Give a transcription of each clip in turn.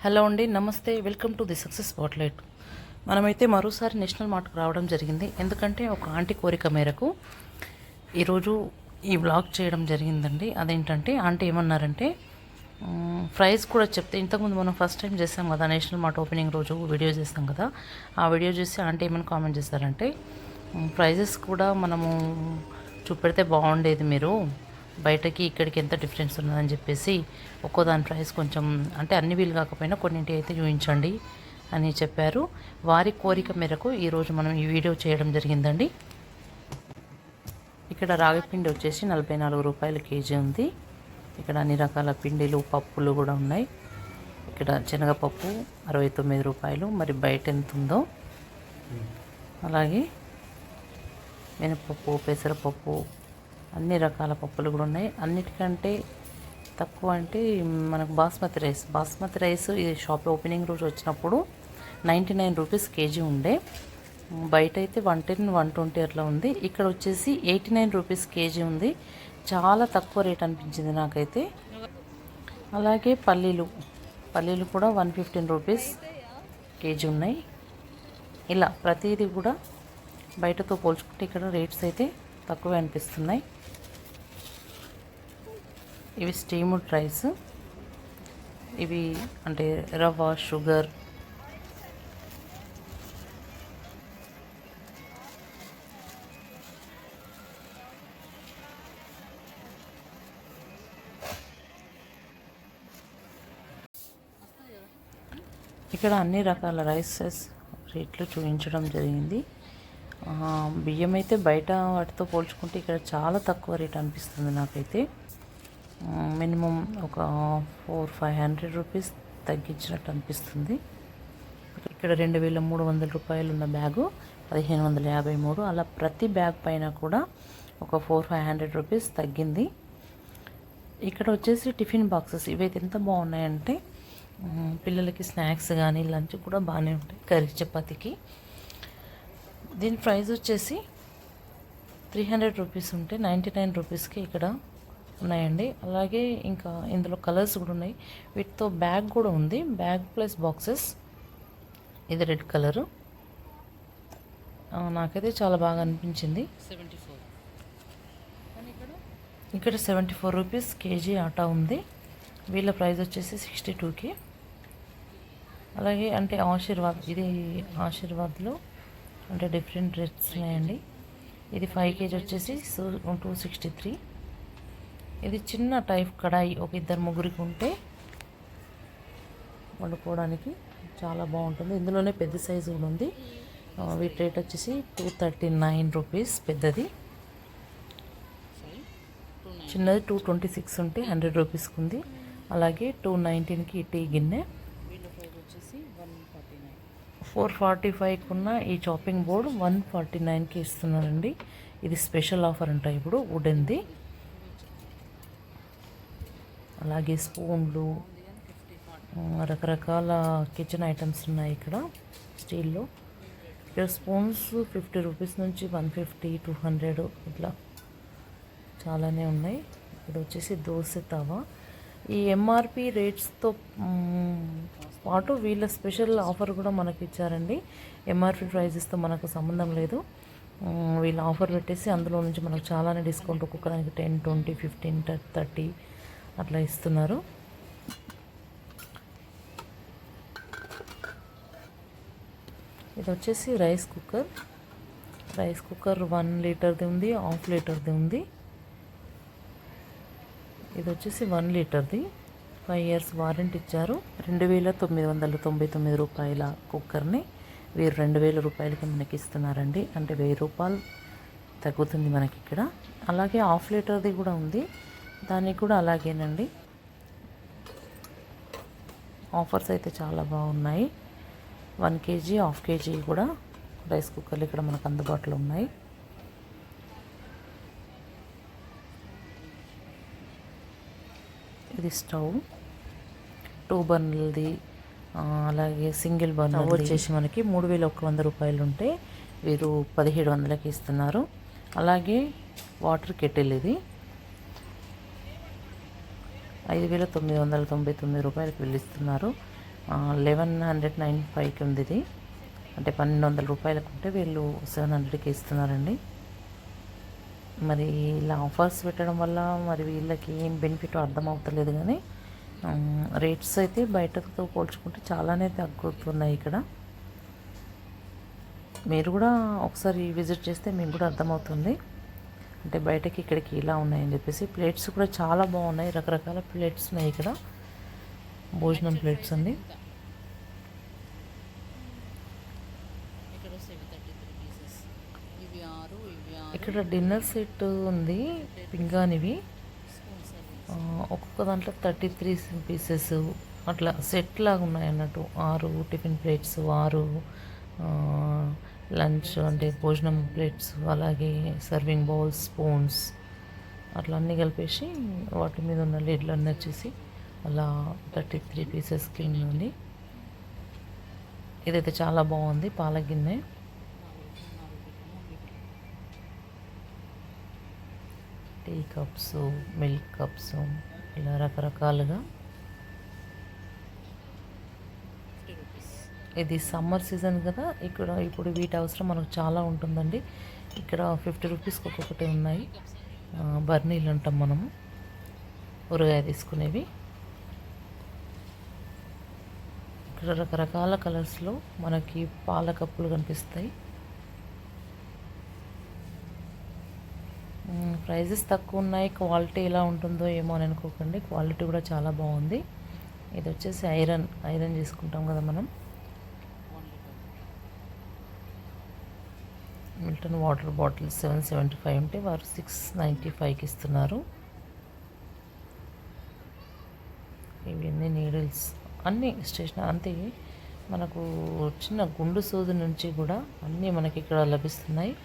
Hello అండి నమస్తే welcome to the success spotlight. మనమైతే మరోసారి నేషనల్ మార్ట్కి రావడం జరిగింది. ఎందుకంటే ఒక ఆంటీ కోరిక మేరకు ఈరోజు ఈ బ్లాగ్ చేయడం జరిగిందండి. అదేంటంటే ఆంటీ ఏమన్నారంటే ప్రైస్ కూడా చెప్తే ఇంతకుముందు మనం ఫస్ట్ టైం చేసాం కదా నేషనల్ మార్ట్ ఓపెనింగ్ రోజు వీడియో చేసాం కదా ఆ వీడియో చూసి ఆంటీ ఏమని కామెంట్ చేశారంటే ప్రైజెస్ కూడా మనము చూపెడితే బాగుండేది మీరు. బయటకి ఇక్కడికి ఎంత డిఫరెన్స్ ఉన్నదని చెప్పేసి ఒక్కో దాని ప్రైస్ కొంచెం అంటే అన్ని వీలు కాకపోయినా కొన్నింటి అయితే చూపించండి అని చెప్పారు. వారి కోరిక మేరకు ఈరోజు మనం ఈ వీడియో చేయడం జరిగిందండి. ఇక్కడ రాగి పిండి వచ్చేసి నలభై నాలుగు రూపాయల కేజీ ఉంది. ఇక్కడ అన్ని రకాల పిండిలు పప్పులు కూడా ఉన్నాయి. ఇక్కడ శనగపప్పు అరవై తొమ్మిది రూపాయలు. మరి బయట ఎంత ఉందో? అలాగే మినపప్పు పెసరపప్పు అన్ని రకాల పప్పులు కూడా ఉన్నాయి. అన్నిటికంటే తక్కువ అంటే మనకు బాస్మతి రైస్. బాస్మతి రైస్ ఈ షాప్ ఓపెనింగ్ రోజు వచ్చినప్పుడు నైంటీ నైన్ రూపీస్ కేజీ ఉండే. బయట అయితే వన్ టెన్ వన్ ట్వంటీ అట్లా ఉంది. ఇక్కడ వచ్చేసి ఎయిటీ నైన్ రూపీస్ కేజీ ఉంది. చాలా తక్కువ రేట్ అనిపించింది నాకైతే. అలాగే పల్లీలు. పల్లీలు కూడా వన్ ఫిఫ్టీన్ రూపీస్ కేజీ ఉన్నాయి. ఇలా ప్రతిదీ కూడా బయటతో పోల్చుకుంటే ఇక్కడ రేట్స్ అయితే తక్కువే అనిపిస్తున్నాయి. ఇవి స్టీమ్డ్ రైస్. ఇవి అంటే రవ్వ షుగర్. ఇక్కడ అన్ని రకాల రైసెస్ రేట్లు చూపించడం జరిగింది. బియ్యం అయితే బయట వాటితో పోల్చుకుంటే ఇక్కడ చాలా తక్కువ రేట్ అనిపిస్తుంది నాకైతే. మినిమం ఒక ఫోర్ ఫైవ్ హండ్రెడ్ రూపీస్ తగ్గించినట్టు అనిపిస్తుంది. ఇక్కడ రెండు వేల మూడు వందల రూపాయలు ఉన్న బ్యాగు పదిహేను వందల యాభై మూడు. అలా ప్రతి బ్యాగ్ పైన కూడా ఒక ఫోర్ ఫైవ్ హండ్రెడ్ రూపీస్ తగ్గింది. ఇక్కడ వచ్చేసి టిఫిన్ బాక్సెస్ ఇవైతే ఎంత బాగున్నాయంటే పిల్లలకి స్నాక్స్ కానీ లంచ్ కూడా బాగానే ఉంటాయి కర్రీ చపాతీకి. దీని ప్రైస్ వచ్చేసి త్రీ హండ్రెడ్ రూపీస్ ఉంటే నైంటీ నైన్ రూపీస్కి ఇక్కడ ఉన్నాయండి. అలాగే ఇంకా ఇందులో కలర్స్ కూడా ఉన్నాయి. వీటితో బ్యాగ్ కూడా ఉంది. Bag plus boxes. ఇది రెడ్ కలరు. నాకైతే చాలా బాగా అనిపించింది. Seventy four. ఇక్కడ? Seventy four rupees kg atta ఉంది. వీళ్ళ ప్రైస్ వచ్చేసి సిక్స్టీ టూకి. అలాగే అంటే ఆశీర్వాద్ ఇది ఆశీర్వాద్లో అంటే డిఫరెంట్ రేట్స్ ఉన్నాయండి. ఇది ఫైవ్ కేజీ వచ్చేసి టూ సిక్స్టీ త్రీ. ఇది చిన్న టైప్ కడాయి ఒక ఇద్దరు ముగ్గురికి ఉంటే వండుకోవడానికి చాలా బాగుంటుంది. ఇందులోనే పెద్ద సైజు కూడా ఉంది. వీటి రేట్ వచ్చేసి టూ థర్టీ నైన్ రూపీస్ పెద్దది. చిన్నది టూ ట్వంటీ సిక్స్ ఉంటే హండ్రెడ్ రూపీస్కి ఉంది అలాగే టూ నైన్టీన్కి టీ గిన్నె. వచ్చేసి ఫోర్ ఫార్టీ ఫైవ్కి ఉన్న ఈ చాపింగ్ బోర్డ్ వన్ ఫార్టీ నైన్కి ఇస్తున్నారండి. ఇది స్పెషల్ ఆఫర్ అంట ఇప్పుడు వుడెన్ది అలాగే స్పూన్లు రకరకాల కిచెన్ ఐటమ్స్ ఉన్నాయి ఇక్కడ స్టీల్లో. ఇక్కడ స్పూన్స్ ఫిఫ్టీ రూపీస్ నుంచి వన్ ఫిఫ్టీ టూ హండ్రెడ్ ఇట్లా చాలానే ఉన్నాయి. ఇక్కడ వచ్చేసి దోశ తవా. ఈ ఎంఆర్పి రేట్స్తో పాటు వీళ్ళ స్పెషల్ ఆఫర్ కూడా మనకి ఇచ్చారండి. ఎంఆర్పి ప్రైజెస్తో మనకు సంబంధం లేదు. వీళ్ళ వీళ్ళు ఆఫర్ పెట్టేసి అందులో నుంచి మనకు చాలానే డిస్కౌంట్ ఒక్కొక్కదానికి టెన్ ట్వంటీ ఫిఫ్టీన్ థర్టీ అట్లా ఇస్తున్నారు. ఇది వచ్చేసి rice cooker. Rice cooker one లీటర్ది ఉంది హాఫ్ లీటర్ది ఉంది. ఇది వచ్చేసి వన్ లీటర్ది. ఫైవ్ ఇయర్స్ వారంటీ ఇచ్చారు. రెండు వేల తొమ్మిది వందల తొంభై తొమ్మిది రూపాయల కుక్కర్ని వీరు రెండు వేల రూపాయలకి మనకి ఇస్తున్నారండి. అంటే వెయ్యి రూపాయలు తగ్గుతుంది మనకి ఇక్కడ. అలాగే హాఫ్ లీటర్ది కూడా ఉంది. దానికి కూడా అలాగేనండి. ఆఫర్స్ అయితే చాలా బాగున్నాయి. వన్ కేజీ హాఫ్ కేజీ కూడా రైస్ కుక్కర్లు ఇక్కడ మనకు అందుబాటులో ఉన్నాయి. ఇది స్టవ్. టూ బర్నర్ది అలాగే సింగిల్ బర్నర్ వచ్చేసి మనకి మూడు వేల ఒక్క వంద రూపాయలు ఉంటే వీరు పదిహేడు వందలకి ఇస్తున్నారు. అలాగే వాటర్ కెటిల్ ఇది. ఐదు వేల తొమ్మిది వందల తొంభై తొమ్మిది రూపాయలకు వెళ్ళిస్తున్నారు. లెవెన్ హండ్రెడ్ నైన్ ఫైవ్కి ఉంది ఇది. అంటే పన్నెండు వందల రూపాయలకు ఉంటే వీళ్ళు సెవెన్ హండ్రెడ్కి ఇస్తున్నారండి. మరి ఇలా ఆఫర్స్ పెట్టడం వల్ల మరి వీళ్ళకి ఏం బెనిఫిట్ అర్థం అవుతలేదు కానీ రేట్స్ అయితే బయటతో పోల్చుకుంటే చాలానే తగ్గుతున్నాయి ఇక్కడ. మీరు కూడా ఒకసారి విజిట్ చేస్తే మీకు కూడా అర్థమవుతుంది. అంటే బయటకి ఇక్కడికి ఇలా ఉన్నాయని చెప్పేసి ప్లేట్స్ కూడా చాలా బాగున్నాయి. రకరకాల ప్లేట్స్ ఉన్నాయి ఇక్కడ. భోజనం ప్లేట్స్ అండి. ఇక్కడ డిన్నర్ సెట్ ఉంది పింగానివి ఒక్కొక్క దాంట్లో థర్టీ త్రీ పీసెస్ అట్లా సెట్ లాగా ఉన్నాయి అన్నట్టు. ఆరు టిఫిన్ ప్లేట్స్ ఆరు లంచ్ అంటే భోజనం ప్లేట్స్ అలాగే సర్వింగ్ బౌల్స్ స్పూన్స్ అట్లా అన్నీ కలిపేసి వాటి మీద ఉన్న లీడ్లన్నీ అన్నీ వచ్చేసి అలా థర్టీ త్రీ పీసెస్ కింద ఉంది. ఇదైతే చాలా బాగుంది పాల గిన్నె. టీ కప్స్ మిల్క్ కప్స్ ఇలా రకరకాలుగా ఫిఫ్టీ రూపీస్ ఇది సమ్మర్ సీజన్ కదా. ఇక్కడ ఇప్పుడు వీటి అవసరం మనకు చాలా ఉంటుందండి. ఇక్కడ ఫిఫ్టీ రూపీస్కి ఒక్కొక్కటి ఉన్నాయి. బర్నీలు అంటాం మనము. ఊరగాయ తీసుకునేవి. ఇక్కడ రకరకాల కలర్స్లో మనకి పాల కప్పులు కనిపిస్తాయి. ప్రైజెస్ తక్కువ ఉన్నాయి. క్వాలిటీ ఎలా ఉంటుందో ఏమో అని అనుకోకండి. క్వాలిటీ కూడా చాలా బాగుంది. ఇది వచ్చేసి ఐరన్. ఐరన్ చేసుకుంటాం కదా మనం one litre Milton water bottle seven seventy five ఉంటే వారు సిక్స్ నైంటీ ఫైవ్కి ఇస్తున్నారు. ఇవన్నీ నీడిల్స్ అన్నీ స్టేషన్ అంతే. మనకు చిన్న గుండు సూది నుంచి కూడా అన్నీ మనకి ఇక్కడ లభిస్తున్నాయి.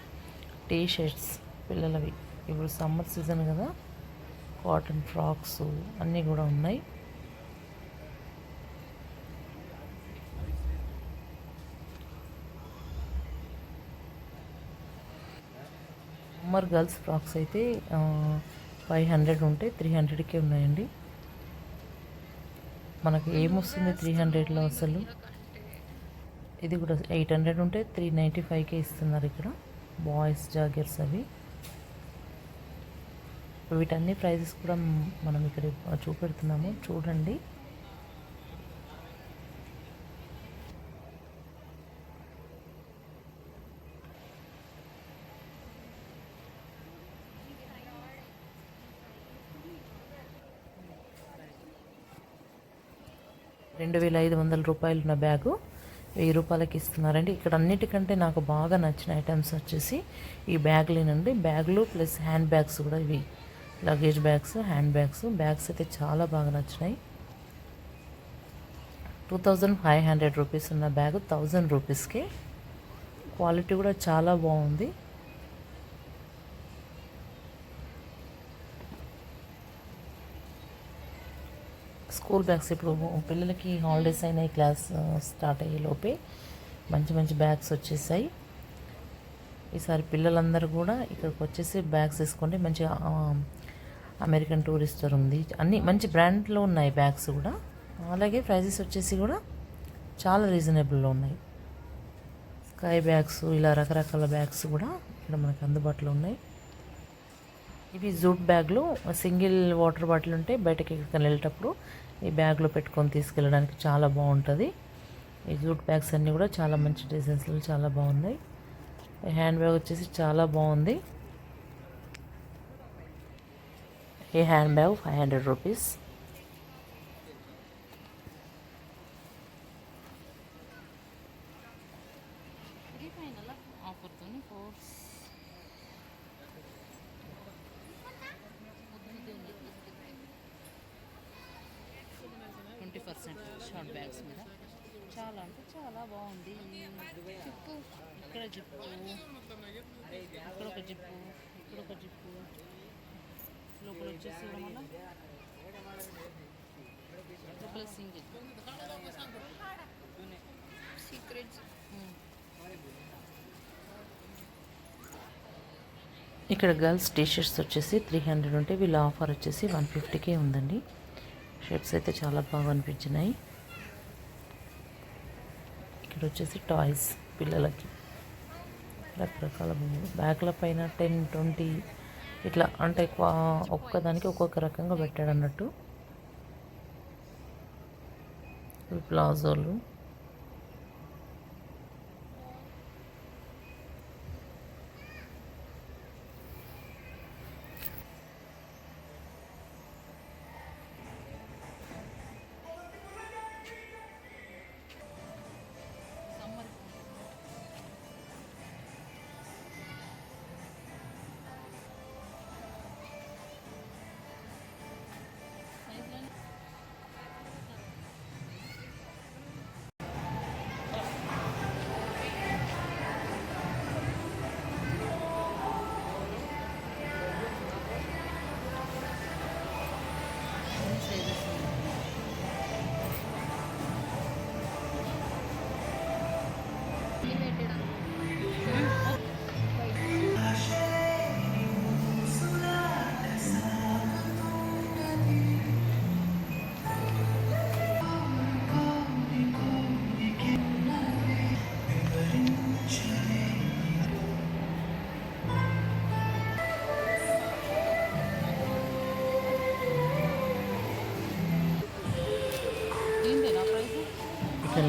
టీ షర్ట్స్ పిల్లలవి. ఇప్పుడు సమ్మర్ సీజన్ కదా. కాటన్ ఫ్రాక్స్ అన్నీ కూడా ఉన్నాయి. సమ్మర్ గర్ల్స్ ఫ్రాక్స్ అయితే ఫైవ్ హండ్రెడ్ ఉంటే త్రీ హండ్రెడ్కే ఉన్నాయండి. మనకి ఏమొస్తుంది త్రీ హండ్రెడ్లో అసలు? ఇది కూడా ఎయిట్ హండ్రెడ్ ఉంటే త్రీ నైంటీ ఫైవ్కే ఇస్తున్నారు ఇక్కడ. బాయ్స్ జాగర్స్ అవి. వీటన్ని ప్రైజెస్ కూడా మనం ఇక్కడ చూపెడుతున్నాము. చూడండి. రెండు వేల ఐదు వందల రూపాయలు ఉన్న బ్యాగు వెయ్యి రూపాయలకి ఇస్తున్నారండి. ఇక్కడ అన్నిటికంటే నాకు బాగా నచ్చిన ఐటమ్స్ వచ్చేసి ఈ బ్యాగ్లేనండి బ్యాగ్లు ప్లస్ హ్యాండ్ బ్యాగ్స్ కూడా ఇవి. Luggage bags hand bags. Bags అయితే చాలా బాగా నచ్చినాయి. Two thousand five hundred rupees ఉన్న బ్యాగ్ థౌజండ్ రూపీస్కి. క్వాలిటీ కూడా చాలా బాగుంది. స్కూల్ బ్యాగ్స్ ఇప్పుడు పిల్లలకి హాలిడేస్ అయినాయి క్లాస్ స్టార్ట్ అయ్యే లోపే మంచి మంచి బ్యాగ్స్ వచ్చేసాయి. ఈసారి పిల్లలందరూ కూడా ఇక్కడికి వచ్చేసి బ్యాగ్స్ తీసుకోండి మంచి అమెరికన్ టూరిస్టర్ ఉంది. అన్ని మంచి బ్రాండ్లో ఉన్నాయి బ్యాగ్స్ కూడా. అలాగే ప్రైజెస్ వచ్చేసి కూడా చాలా రీజనబుల్లో ఉన్నాయి. స్కై బ్యాగ్స్ ఇలా రకరకాల బ్యాగ్స్ కూడా ఇక్కడ మనకు అందుబాటులో ఉన్నాయి. ఇవి జూట్ బ్యాగ్లు సింగిల్ వాటర్ బాటిల్ ఉంటే బయటకి ఎక్కడికైనా వెళ్ళేటప్పుడు ఈ బ్యాగ్లో పెట్టుకొని తీసుకెళ్ళడానికి చాలా బాగుంటుంది. ఈ జూట్ బ్యాగ్స్ అన్నీ కూడా చాలా మంచి డిజైన్స్లో చాలా బాగున్నాయి. ఈ హ్యాండ్ బ్యాగ్ వచ్చేసి చాలా బాగుంది. ఈ hand bag five hundred rupees ఇది final ఆఫర్తో course twenty percent short bags మీద చాలా అంటే చాలా బాగుంది జిప్పు ఇక్కడ జిప్పు. ఇక్కడ ఒక జిప్పు ఇక్కడ ఒక జిప్పు. లోపల వచ్చేసి లోపల సింగిల్ సీక్రెట్స్ ఇక్కడ గర్ల్స్ టీ షర్ట్స్ వచ్చేసి త్రీ హండ్రెడ్ ఉంటే వీళ్ళ ఆఫర్ వచ్చేసి వన్ ఫిఫ్టీకే ఉందండి. షర్ట్స్ అయితే చాలా బాగా అనిపించినాయి. ఇక్కడ వచ్చేసి టాయ్స్ పిల్లలకి. రకరకాల బొమ్మలు బ్యాగ్ల పైన టెన్ ట్వంటీ ఇట్లా అంటే ఎక్కువ ఒక్కదానికి ఒక్కొక్క రకంగా పెట్టాడు అన్నట్టు ప్లాజోలు.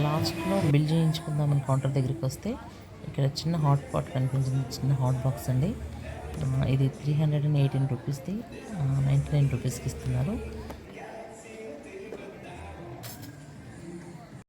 లాస్ట్లో బిల్ చేయించుకుందామని కౌంటర్ దగ్గరికి వస్తే ఇక్కడ చిన్న హాట్ పాట్ కనిపించింది. చిన్న హాట్ బాక్స్ అండి. ఇది త్రీ హండ్రెడ్ అండ్ ఎయిటీన్ రూపీస్ది నైంటీ నైన్ రూపీస్కి ఇస్తున్నారు.